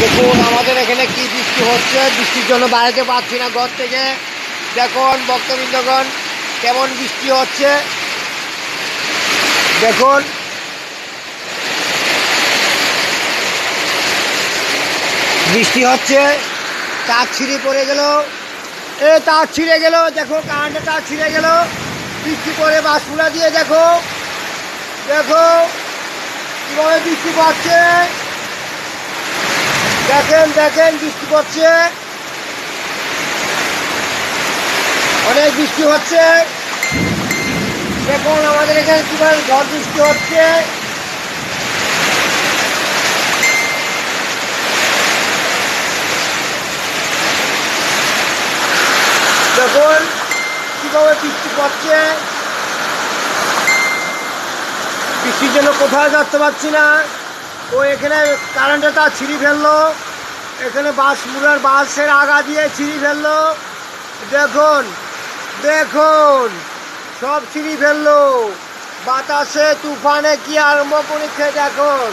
দেখুন, আমাদের এখানে কি বৃষ্টি হচ্ছে? বৃষ্টির জন্য বাড়াতে পারছি না ঘর থেকে। দেখুন, ভক্তবৃন্দগণ, কেমন বৃষ্টি হচ্ছে? দেখুন। বৃষ্টি হচ্ছে, তার ছিঁড়ে পড়ে গেল। এ, তার ছিঁড়ে গেল। দেখো কারেন্টে তার ছিঁড়ে গেল। বৃষ্টি পড়ে বাসপুরা দিয়ে দেখো। দেখো, কীভাবে বৃষ্টি পড়ছে। দেখেন দেখেন, বৃষ্টি পড়ছে। অনেক বৃষ্টি হচ্ছে। দেখুন, আমাদের এখানে কীভাবে ঝড় বৃষ্টি হচ্ছে। দেখুন, কীভাবে বৃষ্টি পড়ছে। বৃষ্টির জন্য কোথাও যাচ্ছে পারছি না। ও এখানে কারেন্টে তার ছিঁড়ি ফেলল। এখানে বাস, মুড়ার বাসের আগা দিয়ে ছিঁড়ি ফেলল। দেখুন দেখুন, সব ছিঁড়ি ফেলল। বাতাসে তুফানে কি আরম্ভ করেছে, দেখুন।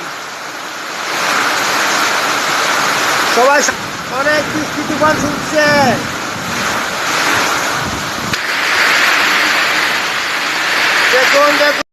সবাই অনেক বৃষ্টি তুফান ছুটছে দেখুন দেখুন।